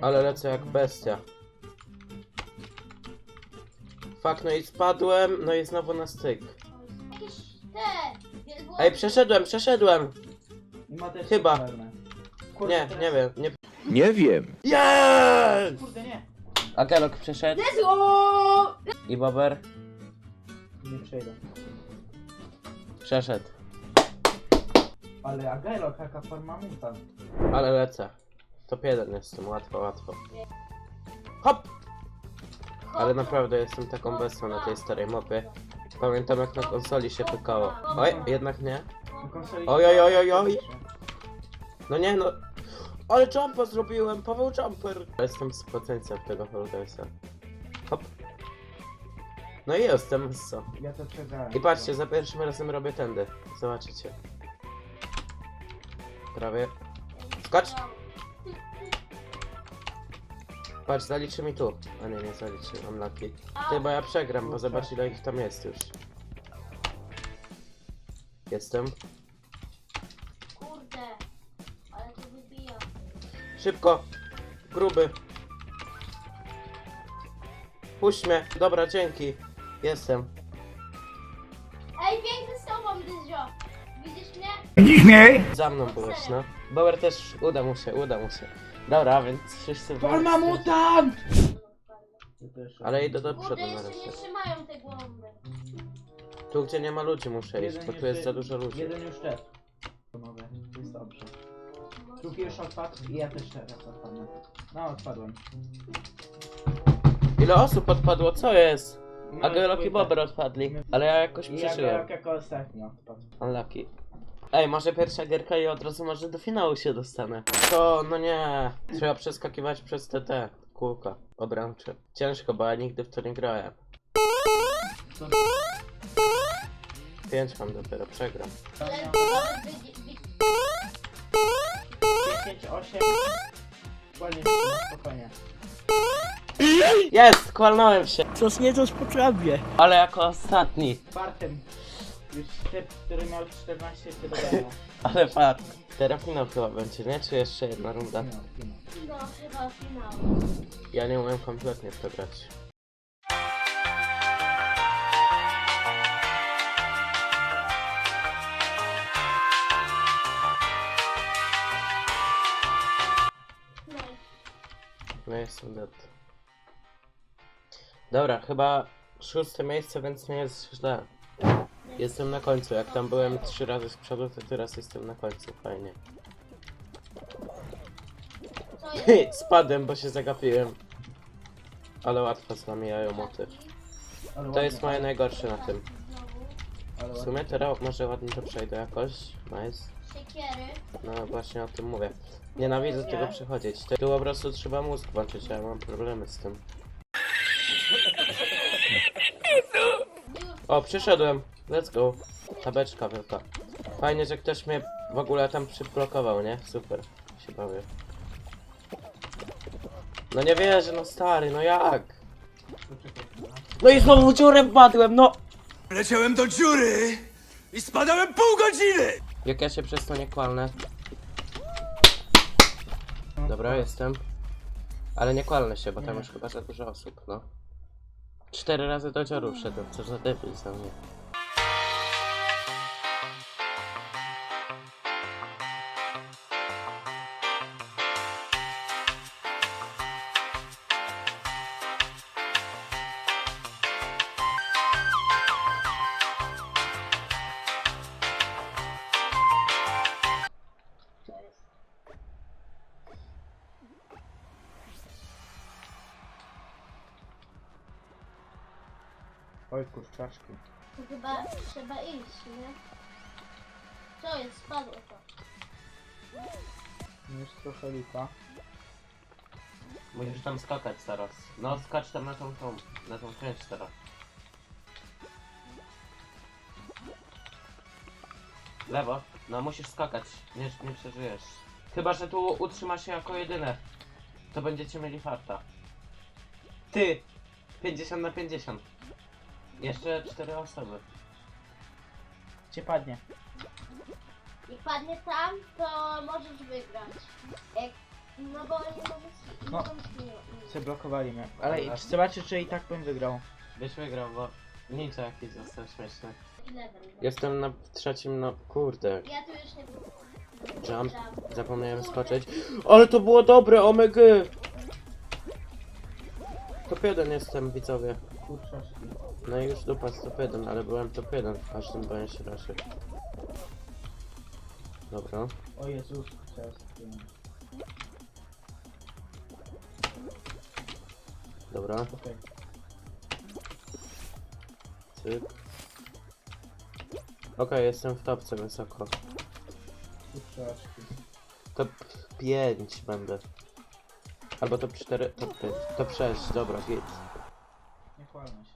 Ale lecę jak bestia. Fuck, no i spadłem, no i znowu na styk. Jakieś te. wielbłądy. Ej, przeszedłem, przeszedłem! I ma też Chyba. Kurde, Nie, teraz- nie wiem, nie... Nie wiem. Yes! Kurde, nie. Agelok przeszedł Jezu! o! i Bober Nie przejdę. przeszedł. Ale Agelo, jaka forma muta. Ale lecę. Top 1 jestem, łatwo, łatwo. Hop! Ale naprawdę jestem taką bestią na tej starej mopie. Pamiętam jak na konsoli się pykało. Oj, jednak nie. Oj, oj, oj, oj, oj. No nie no. Ale jumpa zrobiłem, Paweł Jumper. Jestem z potencją tego Holdesa. Hop. No i jestem, co? Ja to przegrałem. I patrzcie, za pierwszym razem robię tędy. Zobaczycie. Prawie. Skocz! Patrz, zaliczy mi tu. A nie, nie zaliczy, mam lucky. Ty, bo ja przegram, bo zobacz ile ich tam jest już. Jestem. Kurde. Ale to wybija. Szybko! Gruby! Puść mnie! Dobra, dzięki! Jestem. Ej, piękny z tobą, Dyzio. Widzisz mnie? Za mną byłeś, no. Bauer też uda mu się, uda mu się. Dobra, więc wszyscy... Forma mutant! Ja też- Ale idę do Kurde, przodu na jeszcze razie. nie trzymają te głąby. Tu, gdzie nie ma ludzi muszę iść, Jeden bo tu jest za dużo ludzi. Jeden już też. Panowie, jest dobrze. Drugi już odpadł i ja też teraz odpadnę. No, odpadłem. Ile osób odpadło? Co jest? No, Agelok i twój Bober odpadli. Ale ja jakoś I ja przeżyłem. jako ostatni odpadł. Unlucky. Ej, może pierwsza gierka i od razu może do finału się dostanę. To, no nie. Trzeba przeskakiwać przez te te kółka obręcze. Ciężko, bo ja nigdy w to nie grałem. Co? Pięć mam dopiero, przegram. Ale nawet wy- wy- 10, 8. Wolniej, spokojnie. Jest! Kłalnąłem się! Coś nie potrafię. Ale jako ostatni. Czwartym. Już typ, który miał 14 się dodało. Ale fakt. Teraz finał chyba będzie, nie? Czy jeszcze jedna runda? No, chyba finał. Ja nie umiem kompletnie w to grać. No. No jestem dead. Dobra, chyba szóste miejsce, więc nie jest źle. Jestem na końcu, jak tam byłem trzy razy z przodu, to teraz jestem na końcu, fajnie. Spadłem, bo się zagapiłem. Ale łatwo zamijają moty. Ale To jest moje najgorsze na tym. W sumie teraz może ładnie to przejdę jakoś. Nice. No właśnie o tym mówię. Nienawidzę tego przechodzić. To tu po prostu trzeba mózg włączyć, ja mam problemy z tym. O, przyszedłem. Let's go. Tabeczka wielka. Fajnie, że ktoś mnie w ogóle tam przyblokował, nie? Super. Się bawię. No nie wierzę, no stary, no jak? No. I znowu w dziurę wpadłem, no! Leciałem do dziury i spadałem pół godziny! Jak ja się przez to nie kłalnę. Dobra, jestem. Ale nie kłalnę się, bo tam już chyba za dużo osób, no. Cztery razy do dzioru wszedłem, co za debil za mnie. Oj kurczaczki. To chyba trzeba iść, nie? Co jest? Spadło to. Już trochę lipa. Musisz tam skakać teraz. No, skacz tam na tą, tą, na tą część teraz. Lewo. No, musisz skakać. Nie, nie przeżyjesz. Chyba, że tu utrzyma się jako jedyne. To będziecie mieli farta. Ty! 50 na 50. Jeszcze cztery osoby. Cię padnie. Jak padnie tam, to możesz wygrać. Jak, no bo nie możesz No. Zablokowali mnie. Ale Dobra. zobaczę, czy i tak bym wygrał. Byś wygrał, bo ninja jakiś został śmieszny. Jestem na trzecim, no kurde, Ja tu już nie jump, zapomniałem skoczyć. Ale to było dobre, omega! Top 1 jestem, widzowie. Kurczaczki. No i już dupa z top 1, ale byłem top 1 w każdym się raczej. Dobra. O Jezus, teraz. Dobra, Okej. cyk. Okej, jestem w topce wysoko. Kurczaczki. Top 5 będę. Albo top 4, top 5, top 6, dobra, git. Nie się.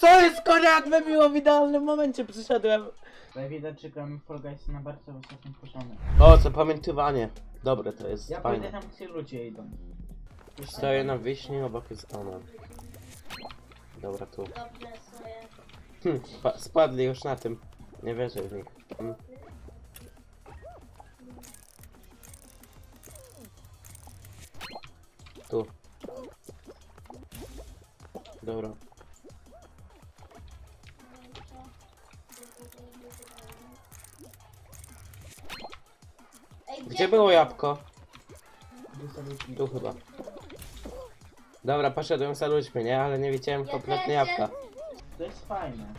Co jest koniak? Wybiło w idealnym momencie, przyszedłem. Że gramy w Fall Guys na bardzo wysokim poziomie. O, zapamiętywanie. Dobre to jest, Ja fajne. pójdę tam, gdzie ludzie idą. Stoję na wiśni, obok jest ona. Dobra, tu. Dobrze sobie. Hm, spa- spadli już na tym. Nie wierzę w nich. Hmm. Tu. Dobra. Ej, Gdzie było jabłko? Tu chyba. Dobra, poszedłem za ludźmi, nie? Ale nie widziałem Ja kompletnie też, jabłka. To jest fajne.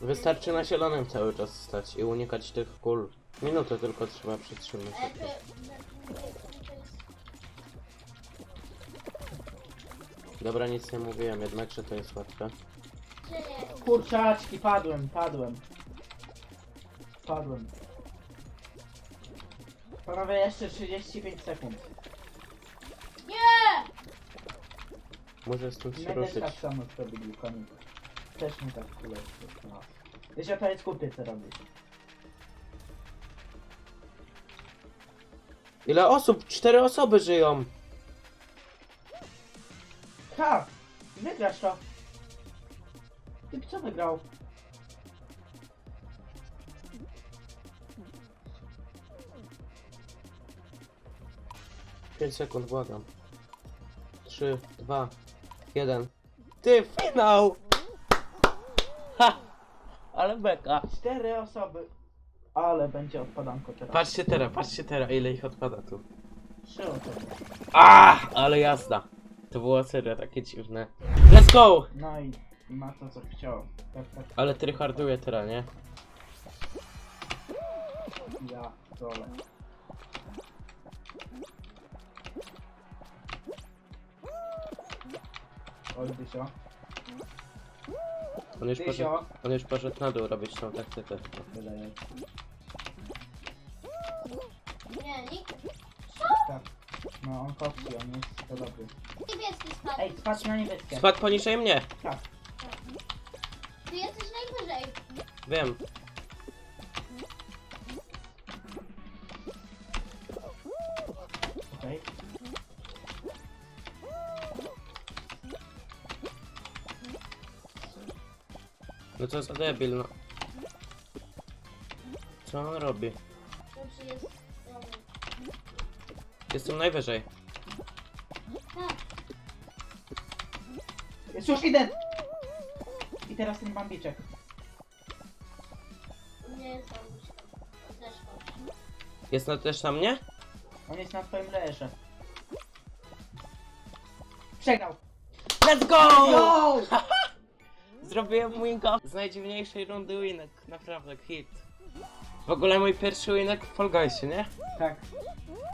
Wystarczy na zielonym cały czas stać i unikać tych kul. Minutę tylko trzeba przytrzymać. To. Dobra, nic nie mówiłem, jednakże to jest łatwe. Kurczaczki, padłem, padłem. Padłem. Panowie, jeszcze 35 sekund. Nie! Muszę stąd się Będę ruszyć. tak samo zrobili, koniec. Też mi tak. Wiesz, to jest kupy, co robisz. Ile osób? Cztery osoby żyją. Ha! Wygrasz to! Ty co wygrał? Pięć sekund, błagam. Trzy, dwa, jeden. Ty, finał! Ha! Ale beka. Cztery osoby. Ale będzie odpadanko teraz. Patrzcie teraz, patrzcie teraz, ile ich odpada tu. Trzy osoby. A, ale jazda. To było serio takie dziwne. Let's go! No i ma to co chciał. Tak, tak, Ale tryharduję teraz, nie? ja dole. Oj, Dysio. On już, poszedł, Dysio. on już poszedł na dół robić tą taktykę. Wydaje. Nie, nikt. Tak. No on kopci, on jest to dobry. Niebieski spadł. Ej, patrz na niebieskie. Spadł poniżej mnie! Tak. Najwyżej. Wiem. Okej. No co za debil, no. Co on robi? Jest... Dobra. Jestem najwyżej. Tak. Jest już idę! I teraz ten bambiczek. Jest na też na mnie? On jest na twoim lejerze. Przegrał! Let's go! Go! Zrobiłem winka z najdziwniejszej rundy winek. Naprawdę, hit. W ogóle mój pierwszy winek w Fall Guysie, nie? Tak.